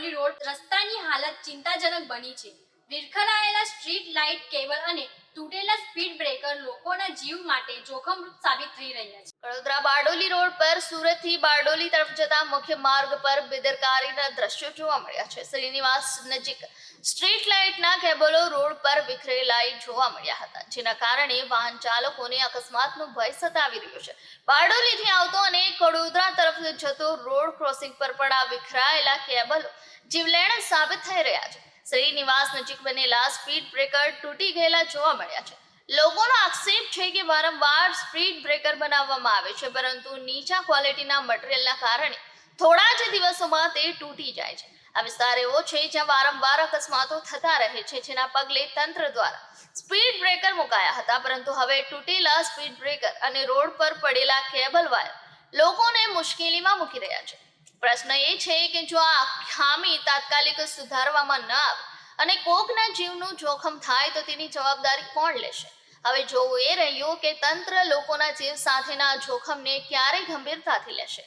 Bardoli road રસ્તાની હાલત ચિંતાજનક બની છે. વિરખરાયેલા સ્ટ્રીટ લાઇટ, કેબલ અને તૂટેલા સ્પીડ બ્રેકર લોકોના જીવ માટે જોખમરૂપ સાબિત થઈ રહ્યા છે. વડોદરા બારડોલી રોડ પર સુરતથી બારડોલી તરફ જતા મુખ્ય માર્ગ પર બેદરકારીના દ્રશ્યો જોવા મળ્યા છે. શ્રીનિવાસ નજીક સ્ટ્રીટ લાઇટના કેબલો રોડ પર વિખરેલાઈ જોવા મળ્યા હતા, જેના કારણે વાહન ચાલકોને અકસ્માતનો ભય સતાવી રહ્યો છે. બારડોલીથી આવતો અને જતો રોડ ક્રોસિંગ પર પણ આ વિખરાયેલા કેબલો જીવલેણ સાબિત થઈ રહ્યા છે. શ્રીનિવાસ નજીક બનેલા સ્પીડ બ્રેકર તૂટી ગયેલા જોવા મળ્યા છે. લોકોનો આક્ષેપ છે કે વારંવાર સ્પીડ બ્રેકર બનાવવામાં આવે છે, પરંતુ નીચા ક્વોલિટીના મટીરિયલના કારણે થોડા જ દિવસોમાં તે તૂટી જાય છે. આ વિસ્તાર એવો છે જ્યાં વારંવાર અકસ્માતો થતા રહે છે, જેના પગલે તંત્ર દ્વારા સ્પીડ બ્રેકર મુકાયા હતા, પરંતુ હવે તૂટેલા સ્પીડ બ્રેકર અને રોડ પર પડેલા કેબલ વાયર લોકોને મુશ્કેલીમાં મૂકી રહ્યા છે. પ્રશ્ન એ છે કે જો આ ખામી તાત્કાલિક સુધારવામાં ન આવે અને કોકના જીવનું જોખમ થાય તો તેની જવાબદારી કોણ લેશે? હવે જોવું એ રહ્યું કે તંત્ર લોકોના જીવ સાથેના જોખમને ક્યારે ગંભીરતાથી લેશે?